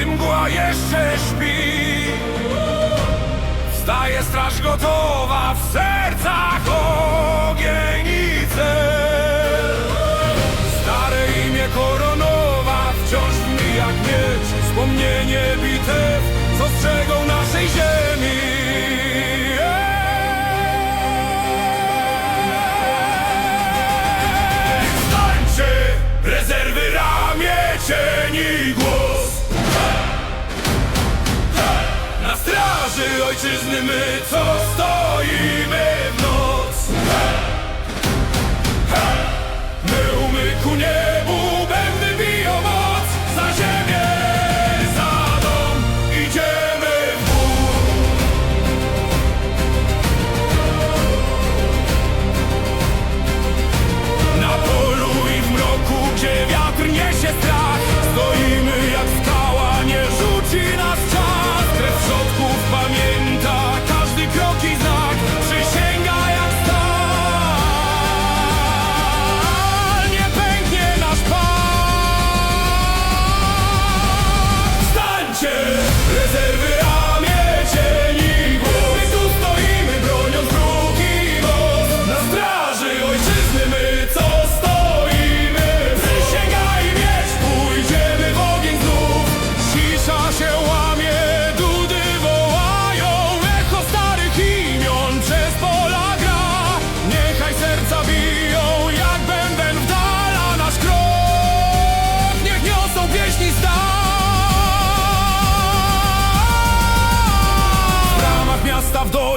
Gdy mgła jeszcze śpi. Wstaje straż gotowa w sercach ogień i Stare imię koronowa wciąż mi jak miecz Wspomnienie bitew z ostrzegą naszej ziemi Stańcie! Rezerwy ramię, cieni głos Na straży ojczyzny my, co stoimy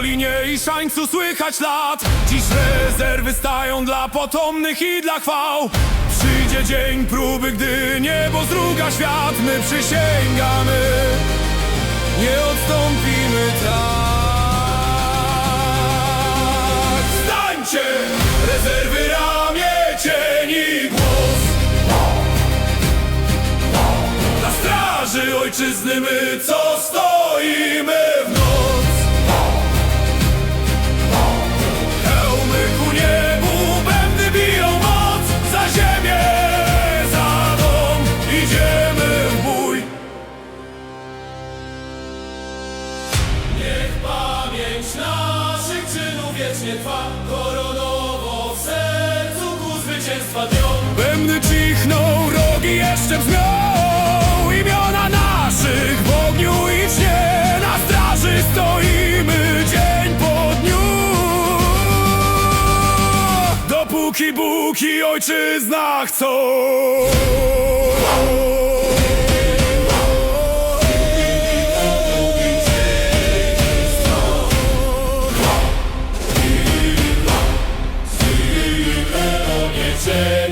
dolinie i szańcu słychać lat. Dziś rezerwy stają dla potomnych i dla chwał. Przyjdzie dzień próby, gdy niebo zruga świat. My przysięgamy, nie odstąpimy tak. Stańcie! Rezerwy ramię, cieni głos. Na straży ojczyzny my, co stoimy wiecznie trwa Koronowo w sercu ku zwycięstwa dnią Bębny cichną, rogi jeszcze brzmią. Imiona naszych w ogniu i śnie. Na straży stoimy dzień po dniu. Dopóki Bóg i ojczyzna chcą say.